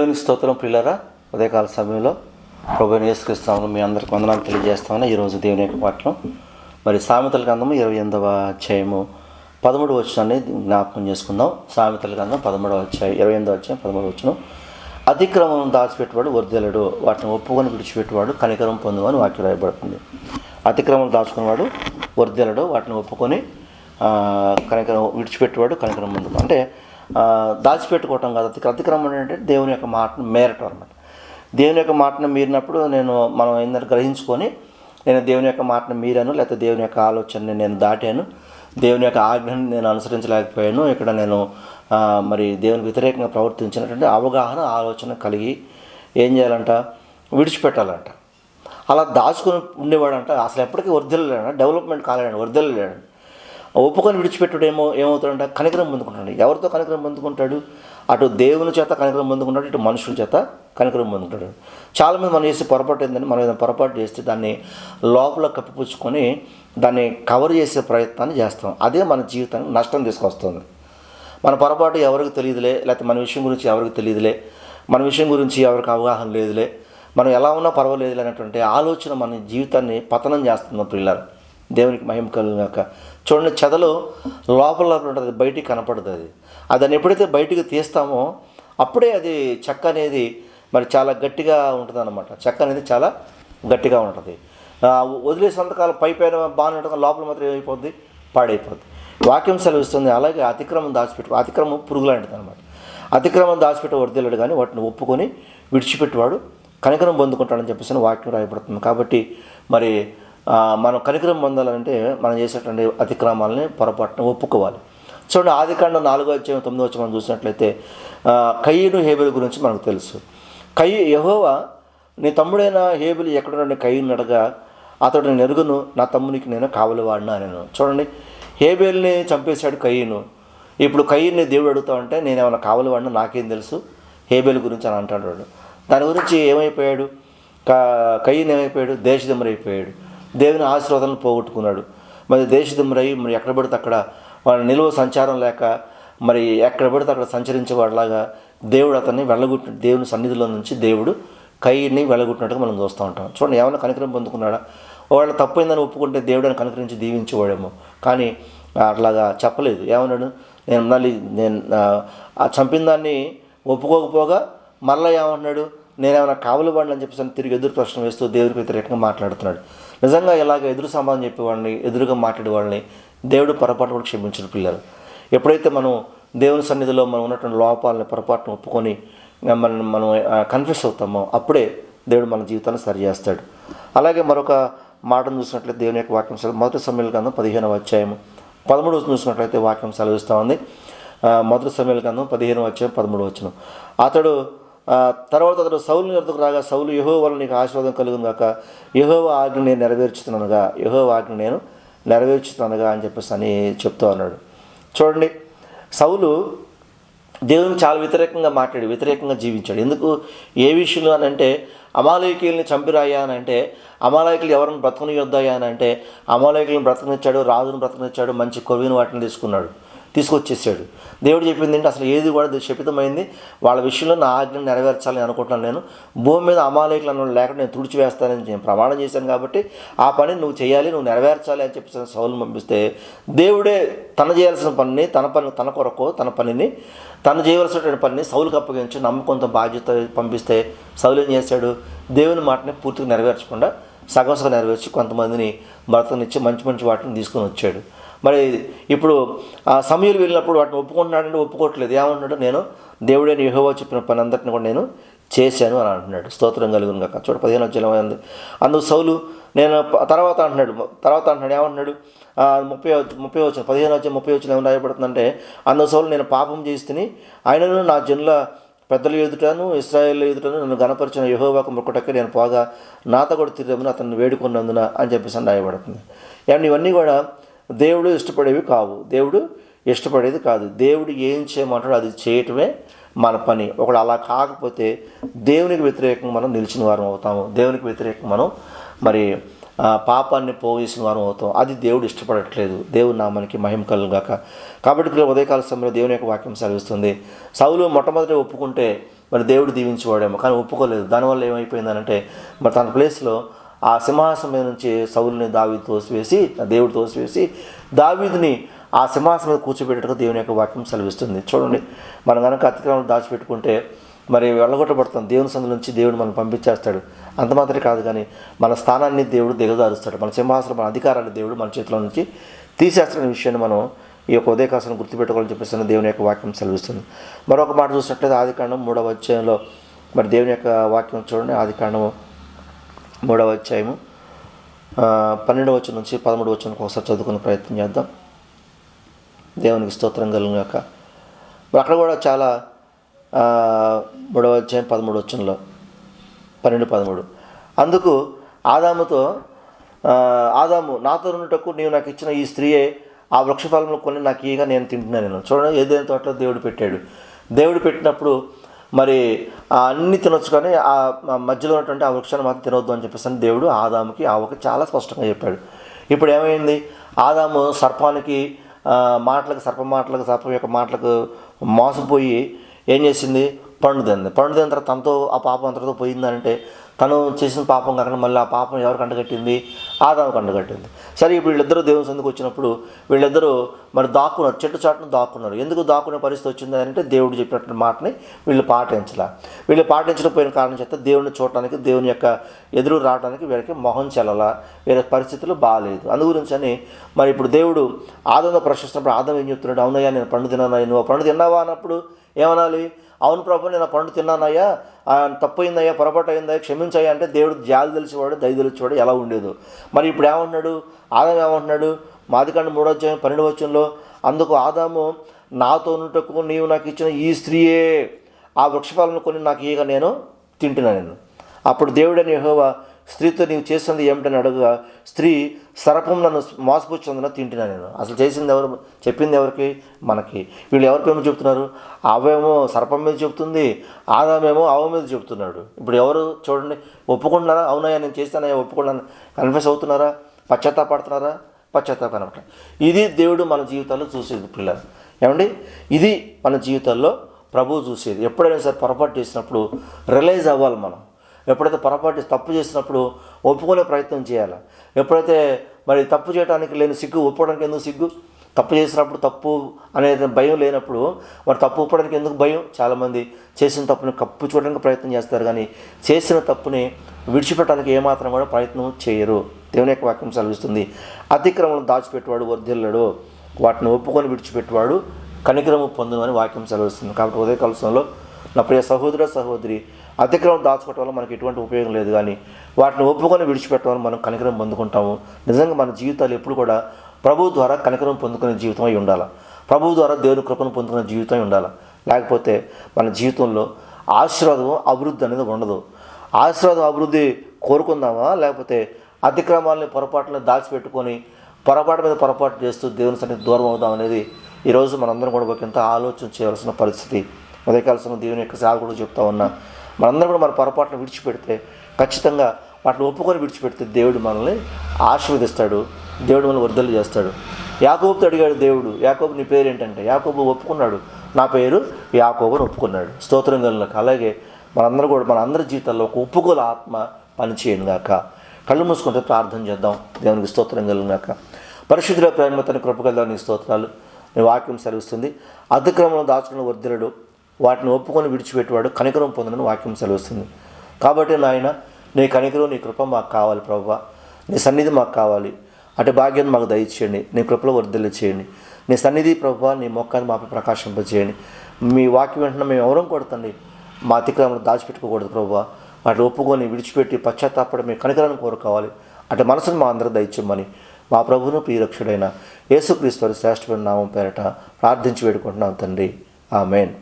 దేవుని స్తోత్రం ప్రియులరా ఉదయకాల సమయంలో ప్రభు యేసుక్రీస్తాము మీ అందరికి వందనాలు తెలియజేస్తామని ఈరోజు దేవుని యొక్క పాఠం మరి సామెతల గ్రంథము ఇరవై ఎనిమిదవ అధ్యాయము పదమూడు వచ్చినాన్ని జ్ఞాపకం చేసుకుందాం. సామెతల గ్రంథం పదమూడవ అధ్యాయం ఇరవై ఎనిమిదవ అధ్యాయం పదమూడు వచ్చిన అతిక్రమం దాచిపెట్టువాడు వర్దిలడు వాటిని ఒప్పుకొని విడిచిపెట్టువాడు కనికరం పొందువని వాక్యం రాయబడుతుంది. అతిక్రమం దాచుకున్నవాడు వర్దిలడు వాటిని ఒప్పుకొని కనికరం విడిచిపెట్టేవాడు కనికరం పొందు అంటే దాచిపెట్టుకోవటం కాదు. అతి అతిక్రమం ఏంటంటే దేవుని యొక్క మాటను మేరటం అనమాట దేవుని యొక్క మాటను మీరినప్పుడు నేను మనం ఏంటంటే గ్రహించుకొని నేను దేవుని యొక్క మాటను మీరాను లేకపోతే దేవుని యొక్క ఆలోచనని నేను దాటాను దేవుని యొక్క ఆజ్ఞను నేను అనుసరించలేకపోయాను ఇక్కడ నేను మరి దేవునికి వ్యతిరేకంగా ప్రవర్తించినటువంటి అవగాహన ఆలోచన కలిగి ఏం చేయాలంట? విడిచిపెట్టాలంట. అలా దాచుకుని ఉండేవాడంట. అసలు ఎప్పటికీ వర్ధిల్లలేడు డెవలప్మెంట్ కాలేడు వర్ధిల్లలేడు ఒప్పుకొని విడిచిపెట్టుడు ఏమో ఏమవుతాడంటే? కనికరం పొందుకుంటాడు. ఎవరితో కనికరం పొందుకుంటాడు? అటు దేవుని చేత కనికరం పొందుకుంటాడు ఇటు మనుషుల చేత కనికరం పొందుకుంటాడు. చాలామంది మనం చేసే పొరపాటు ఏంటంటే మనం ఏదైనా పొరపాటు చేస్తే దాన్ని లోపల కప్పిపుచ్చుకొని దాన్ని కవర్ చేసే ప్రయత్నాన్ని చేస్తాం. అదే మన జీవితానికి నష్టం తీసుకొస్తుంది. మన పొరపాటు ఎవరికి తెలియదులే లేకపోతే మన విషయం గురించి ఎవరికి తెలియదులే మన విషయం గురించి ఎవరికి అవగాహన లేదులే మనం ఎలా ఉన్నా పర్వాలేదు అనేటువంటి ఆలోచన మన జీవితాన్ని పతనం చేస్తుంది పిల్లలు దేవునికి మహిమ కలుగాక చూడండి చెదలు లోపల లోపల ఉంటుంది బయటికి కనపడుతుంది. అది దాన్ని ఎప్పుడైతే బయటికి తీస్తామో అప్పుడే అది చెక్క అనేది మరి చాలా గట్టిగా ఉంటుంది అనమాట చెక్క అనేది చాలా గట్టిగా ఉంటుంది. వదిలే సంతకాలు పై పైన బాగానే ఉంటుంది లోపల మాత్రం ఏమైపోద్ది? పాడైపోద్ది. వాక్యం సెలవిస్తుంది అలాగే అతిక్రమం దాచిపెట్టు అతిక్రమం పురుగు లాంటిది అనమాట అతిక్రమం దాచిపెట్టే వర్దిల్లడు కానీ వాటిని ఒప్పుకొని విడిచిపెట్టేవాడు కనికరం పొందుకుంటాడని చెప్పేసి వాక్యం రాయబడుతుంది. కాబట్టి మరి మనం కనికరం పొందాలంటే మనం చేసేటువంటి అతిక్రమాలని పొరపాటున ఒప్పుకోవాలి. చూడండి ఆదికాండం నాలుగో అధ్యాయం తొమ్మిదో వచ్చి మనం చూసినట్లయితే కయ్యను హేబెల్ గురించి మనకు తెలుసు. కయ్యి యహోవా నీ తమ్ముడైన హేబులు ఎక్కడున్న కయ్యను అడగా అతడు నేను ఎరుగును నా తమ్మునికి నేను కావలివాడినా నేను చూడండి హేబేల్ని చంపేశాడు కయ్యను ఇప్పుడు కయ్యని దేవుడు అడుగుతా ఉంటే నేను ఏమైనా కావలి వాడినా నాకేం తెలుసు? హేబేల్ గురించి అని అంటాడు వాడు. దాని గురించి ఏమైపోయాడు? క కయ్యను ఏమైపోయాడు దేశదమ్మరైపోయాడు దేవుని ఆశీర్వాదాలను పోగొట్టుకున్నాడు. మరి దేశదమ్మరై మరి ఎక్కడ పడితే అక్కడ వాళ్ళ నిలువ సంచారం లేక మరి ఎక్కడ పడితే అక్కడ సంచరించేవాడిలాగా దేవుడు అతన్ని వెళ్ళగొట్టిన దేవుని సన్నిధిలో నుంచి దేవుడు కయ్యని వెళ్ళగొట్టినట్టుగా మనం చూస్తూ ఉంటాం. చూడండి ఏమైనా కనికరం పొందుకున్నాడా? ఒకవేళ తప్పైందని ఒప్పుకుంటే దేవుడని కనికరించి దీవించేవాడేమో. కానీ అట్లాగా చెప్పలేదు. ఏమన్నాడు? నేను మళ్ళీ నేను ఆ చంపిన దాన్ని ఒప్పుకోకపోగా మళ్ళీ ఏమంటున్నాడు? నేనేమైనా కావులు వాడిని అని చెప్పేసి తిరిగి ఎదురు ప్రశ్న వేస్తూ దేవుడికి వ్యతిరేకంగా మాట్లాడుతున్నాడు. నిజంగా ఇలాగ ఎదురు సమాధానం చెప్పేవాడిని ఎదురుగా మాట్లాడేవాడిని దేవుడు పొరపాటు కూడా క్షమించిన పిల్లలు. ఎప్పుడైతే మనం దేవుని సన్నిధిలో మనం ఉన్నటువంటి లోపాలని పొరపాటును ఒప్పుకొని మనం మనం కన్ఫ్యూస్ అవుతామో అప్పుడే దేవుడు మన జీవితాన్ని సరిచేస్తాడు అలాగే మరొక మాటను చూసినట్లయితే దేవుని యొక్క వాక్యం సెలవు మొదటి సమయంలో గ్రంథం పదిహేను అధ్యాయము. పదమూడు చూసినట్లయితే వాక్యం సెలవిస్తూ ఉంది. మొదటి సమయాల గ్రంథం పదిహేను వచ్చాం పదమూడు వచ్చిన అతడు తర్వాత అతడు సౌలు ఎదుకు రాగా సౌలు యహో వల్ల నీకు ఆశీర్వాదం కలుగును కాక యహో ఆజ్ఞ నేను నెరవేర్చుతున్నానుగా. యహో ఆజ్ఞ నేను నెరవేర్చుతున్నానుగా అని చెప్పేసి అని చెప్తూ అన్నాడు. చూడండి సౌలు దేవునికి చాలా వ్యతిరేకంగా మాట్లాడి వ్యతిరేకంగా జీవించాడు. ఎందుకు? ఏ విషయంలో అని అంటే అమాలయకుల్ని చంపిరాయా అని అంటే అమాలయకులు ఎవరిని బ్రతకనియొద్దాయా అని అంటే అమాలయకులను బ్రతకనిచ్చాడు రాజును బ్రతకనిచ్చాడు మంచి కొవ్విని వాటిని తీసుకున్నాడు. తీసుకొచ్చేసాడు. దేవుడు చెప్పింది ఏంటి? అసలు ఏది కూడా శపితమైంది వాళ్ళ విషయంలో నా ఆజ్ఞను నెరవేర్చాలని అనుకుంటున్నాను నేను. భూమి మీద అమాలయకులు అన్న లేకుండా నేను తుడిచివేస్తానని నేను ప్రమాణం చేశాను కాబట్టి ఆ పని నువ్వు చేయాలి నువ్వు నెరవేర్చాలి అని చెప్పి సౌలు పంపిస్తే దేవుడే తన చేయాల్సిన పనిని తన పని తన కొరకు తన పనిని తను చేయవలసినటువంటి పనిని సౌలుకి అప్పగించి నమ్మకంతో బాధ్యత పంపిస్తే సౌలు ఏం చేశాడు? దేవుని మాటని పూర్తిగా నెరవేర్చకుండా సగం సగం నెరవేర్చి కొంతమందిని భర్తనిచ్చి మంచి మంచి వాటిని తీసుకొని వచ్చాడు. మరి ఇప్పుడు ఆ సమయంలో వెళ్ళినప్పుడు వాటిని ఒప్పుకుంటున్నాడంటే ఒప్పుకోవట్లేదు. ఏమన్నాడు? నేను దేవుడే యహోవా చెప్పిన పని అందరిని కూడా నేను చేశాను అని అంటున్నాడు. స్తోత్రం కలుగును కాక చూడ పదిహేను వచ్చిన అందుకు సౌలు నేను తర్వాత అంటున్నాడు. తర్వాత అంటున్నాడు. ఏమంటున్నాడు ముప్పై ముప్పై వచ్చిన పదిహేను వచ్చిన ముప్పై వచ్చిన ఏమన్నా రాయబడుతుందంటే అందుకు సౌలు నేను పాపం చేస్తుని ఆయనను నా జనుల పెద్దల ఎదుటను ఇస్రాయేల్ ఎదుటను నన్ను గణపరిచిన యహోవాకు మొక్కటక్క నేను పోగా నాత కూడా తిరగమని అతన్ని వేడుకున్నందున అని చెప్పేసి అని రాయబడుతుంది. అండ్ ఇవన్నీ కూడా దేవుడు ఇష్టపడేవి కావు. దేవుడు ఇష్టపడేది కాదు. దేవుడు ఏం చేయమంటాడో అది చేయటమే మన పని. ఒకడు అలా కాకపోతే దేవునికి వ్యతిరేకంగా మనం నిలిచిన వారం అవుతాము. దేవునికి వ్యతిరేకంగా మనం మరి పాపాన్ని పోగేసిన వారం అవుతాం. అది దేవుడు ఇష్టపడట్లేదు. దేవుడు నామానికి మహిమ కలుగాక కాబట్టి ఉదయకాల సమయంలో దేవుని యొక్క వాక్యం సెలవిస్తుంది సౌలు మొట్టమొదటి ఒప్పుకుంటే మరి దేవుడు దీవించేవాడేమో కానీ ఒప్పుకోలేదు. దానివల్ల ఏమైపోయిందనంటే మరి తన ప్లేస్లో ఆ సింహాసనం మీద నుంచి సౌలుని దావి తోసివేసి దేవుడు తోసివేసి దావీదుని ఆ సింహాసనం మీద కూర్చోబెట్టడానికి దేవుని యొక్క వాక్యం సెలవిస్తుంది. చూడండి మనం కనుక అతిక్రమం దాచిపెట్టుకుంటే మరి వెళ్ళగొట్టబడతాం. దేవుని సందు నుంచి దేవుడు మనం పంపించేస్తాడు. అంత మాత్రమే కాదు కానీ మన స్థానాన్ని దేవుడు దిగదారుస్తాడు మన సింహాసనం మన అధికారాలు దేవుడు మన చేతిలో నుంచి తీసేస్తున్న విషయాన్ని మనం ఈ యొక్క ఉదయకాశం గుర్తుపెట్టుకోవాలని చెప్పేసి దేవుని యొక్క వాక్యం సెలవిస్తుంది. మరొక మాట చూసినట్లయితే ఆదికాండం మూడవ అధ్యాయంలో మరి దేవుని యొక్క వాక్యం చూడండి ఆదికాండము మూడవ అధ్యాయము పన్నెండవ వచ్చిన నుంచి పదమూడు వచ్చిన ఒకసారి చదువుకునే ప్రయత్నం చేద్దాం. దేవునికి స్తోత్రం కలిగినాక అక్కడ కూడా చాలా మూడవ అధ్యాయం పదమూడు వచ్చంలో పన్నెండు పదమూడు. అందుకు ఆదాముతో ఆదాము నాతో ఉన్నటకు నీవు నాకు ఇచ్చిన ఈ స్త్రీయే ఆ వృక్షఫలములు కొన్ని నాకు ఈగ నేను తింటున్నాను నేను. చూడండి ఏదైనా తోటలో దేవుడు పెట్టాడు. దేవుడు పెట్టినప్పుడు మరి అన్ని తినొచ్చు కానీ ఆ మధ్యలో ఉన్నటువంటి ఆ వృక్షాన్ని మాత్రం తినొద్దు అని చెప్పేసి దేవుడు ఆదాముకి ఆవకి చాలా స్పష్టంగా చెప్పాడు. ఇప్పుడు ఏమైంది? ఆదాము సర్పానికి మాటలకు సర్ప మాటలకు సర్పం యొక్క మాటలకు మోసపోయి ఏం చేసింది? పండు తింది పండు తిన్న తర్వాత తనతో ఆ పాపం అంతటితో పోయిందంటే తను చేసిన పాపం కాకుండా మళ్ళీ ఆ పాపం ఎవరు కంటగట్టింది ఆదాము కంటగట్టింది సరే ఇప్పుడు వీళ్ళిద్దరూ దేవుని సందుకు వచ్చినప్పుడు వీళ్ళిద్దరూ మరి దాక్కున్నారు. చెట్టు చాటును దాక్కున్నారు. ఎందుకు దాక్కునే పరిస్థితి వచ్చింది అంటే దేవుడు చెప్పినటువంటి మాటని వీళ్ళు పాటించాల. వీళ్ళు పాటించకపోయిన కారణం చేత దేవుడిని చూడటానికి దేవుని యొక్క ఎదురు రావడానికి వీళ్ళకి మొహం చెల్లల. వీళ్ళ పరిస్థితులు బాగాలేదు అందు గురించి అని మరి ఇప్పుడు దేవుడు ఆదంలో ప్రశ్నిస్తున్నప్పుడు ఆదం ఏం చెప్తున్నాడు? అవునయ్యా నేను పండు తిన్నాను నువ్వు పండు తిన్నావా అన్నప్పుడు ఏమనాలి? అవును ప్రభు నేను ఆ పండు తిన్నానయ్యా. తప్పయిందయ్యా పొరపాటు అయిందయ్యా క్షమించయ్యా అంటే దేవుడు జాలి తెలిసేవాడు దయ తెలిసేవాడు ఎలా ఉండేదు. మరి ఇప్పుడు ఏమంటున్నాడు? ఆదాం ఏమంటున్నాడు? మాదికాండ మూడో అధ్యాయం పన్నెండు వచ్చంలో అందుకు ఆదాము నాతో ఉన్నటకు నీవు నాకు ఇచ్చిన ఈ స్త్రీయే ఆ వృక్షఫలను కొని నాకు ఈగ నేను తింటున్నా నేను. అప్పుడు దేవుడని యహోవా స్త్రీతో నీవు చేసింది ఏమిటని అడగగా స్త్రీ సరపం నన్ను మోసపుచ్చిందని తింటున్నా నేను. అసలు చేసింది ఎవరు? చెప్పింది ఎవరికి? మనకి. వీళ్ళు ఎవరికేమో చెప్తున్నారు? అవేమో సర్పం మీద చెప్తుంది ఆదామేమో అవ మీద చెప్తున్నాడు. ఇప్పుడు ఎవరు చూడండి ఒప్పుకుంటున్నారా? అవునయ్యా నేను చేస్తానయ్యా ఒప్పుకున్నాను కన్ఫ్యూస్ అవుతున్నారా? పశ్చాత్తాపడుతున్నారా? పశ్చాత్తాపం ఇది దేవుడు మన జీవితాల్లో చూసేది పిల్లలు. ఏమండి? ఇది మన జీవితాల్లో ప్రభువు చూసేది. ఎప్పుడైనా సరే పొరపాటు చేసినప్పుడు రిలైజ్ అవ్వాలి మనం. ఎప్పుడైతే పొరపాటు తప్పు చేసినప్పుడు ఒప్పుకునే ప్రయత్నం చేయాలి? ఎప్పుడైతే మరి తప్పు చేయడానికి లేని సిగ్గు ఒప్పుకోవడానికి ఎందుకు సిగ్గు? తప్పు చేసినప్పుడు తప్పు అనేది భయం లేనప్పుడు మరి తప్పు ఒప్పడానికి ఎందుకు భయం? చాలామంది చేసిన తప్పుని కప్పు చూడడానికి ప్రయత్నం చేస్తారు కానీ చేసిన తప్పుని విడిచిపెట్టడానికి ఏమాత్రం కూడా ప్రయత్నం చేయరు. దేవుని యొక్క వాక్యం సెలవిస్తుంది. అతిక్రమం దాచిపెట్టేవాడు వర్ధిల్లడు. వాటిని ఒప్పుకొని విడిచిపెట్టేవాడు కనికరము పొందును అని వాక్యం సెలవిస్తుంది. కాబట్టి ఉదయ కలసంలో నా ప్రియ సహోదర సహోదరి అతిక్రమం దాచుకోవటం వల్ల మనకి ఎటువంటి ఉపయోగం లేదు. కానీ వాటిని ఒప్పుకొని విడిచిపెట్టడం వల్ల మనం కనికరం పొందుకుంటాము. నిజంగా మన జీవితాలు ఎప్పుడు కూడా ప్రభు ద్వారా కనికరం పొందుకునే జీవితం అయి ఉండాలి. ప్రభు ద్వారా దేవుని కృపను పొందుకునే జీవితం ఉండాలి. లేకపోతే మన జీవితంలో ఆశీర్వాదం అభివృద్ధి అనేది ఉండదు. ఆశీర్వాదం అభివృద్ధి కోరుకుందామా? లేకపోతే అతిక్రమాలని పొరపాట్లను దాచిపెట్టుకొని పొరపాటు మీద పొరపాటు చేస్తూ దేవుని సన్నిధి దూరం అవుదాం అనేది ఈరోజు మనందరం కూడా ఒక ఇంత ఆలోచన చేయవలసిన పరిస్థితి. ఉదయకాల్సిన దేవుని యొక్క కూడా చెప్తా ఉన్నా. మనందరం కూడా మన పొరపాటును విడిచిపెడితే ఖచ్చితంగా వాటిని ఒప్పుకొని విడిచిపెడితే దేవుడు మనల్ని ఆశీర్వదిస్తాడు దేవుడు మనల్ని వర్ధలు చేస్తాడు. యాకోబుతో అడిగాడు దేవుడు యాకోబు నీ పేరు ఏంటంటే యాకోబు ఒప్పుకున్నాడు. నా పేరు యాకోబు అని ఒప్పుకున్నాడు. స్తోత్రం గనులకు అలాగే మనందరూ కూడా మన అందరి జీవితాల్లో ఒక ఒప్పుకోల ఆత్మ పనిచేయను గాక. కళ్ళు మూసుకుంటే ప్రార్థన చేద్దాం. దేవునికి స్తోత్రం కలుగునాక పరిశుద్ధుల ప్రేమ తన కృపగలదానికి స్తోత్రాలు. నీ వాక్యం సెలవిస్తుంది. అతిక్రమం దాచుకున్న వర్ధిరుడు వాటిని ఒప్పుకొని విడిచిపెట్టేవాడు కనికరం పొందనని వాక్యం సెలవుస్తుంది. కాబట్టి నాయన నీ కనికరం నీ కృప మాకు కావాలి ప్రభా నీ సన్నిధి మాకు కావాలి. అటు భాగ్యం మాకు దయచేయండి. నీ కృపలో వర్ధలు చేయండి. నీ సన్నిధి ప్రభా నీ మొక్కని మాపై ప్రకాశింపజేయండి. మీ వాక్యం వెంటనే మేము ఎవరం కొడతండి? మా అతిక్రమం దాచిపెట్టుకోకూడదు ప్రభా వాటిని ఒప్పుకొని విడిచిపెట్టి పశ్చాత్తాపడి మీ కనికరాన్ని కోరుకోవాలి. అటు మనసును మా అందరూ దయచేయమని మా ప్రభువును ప్రియరక్షుడైన యేసుక్రీస్తు వారి శ్రేష్టమైన నామం పేరట ప్రార్థించి వేడుకుంటున్నాం తండ్రి. ఆమెన్.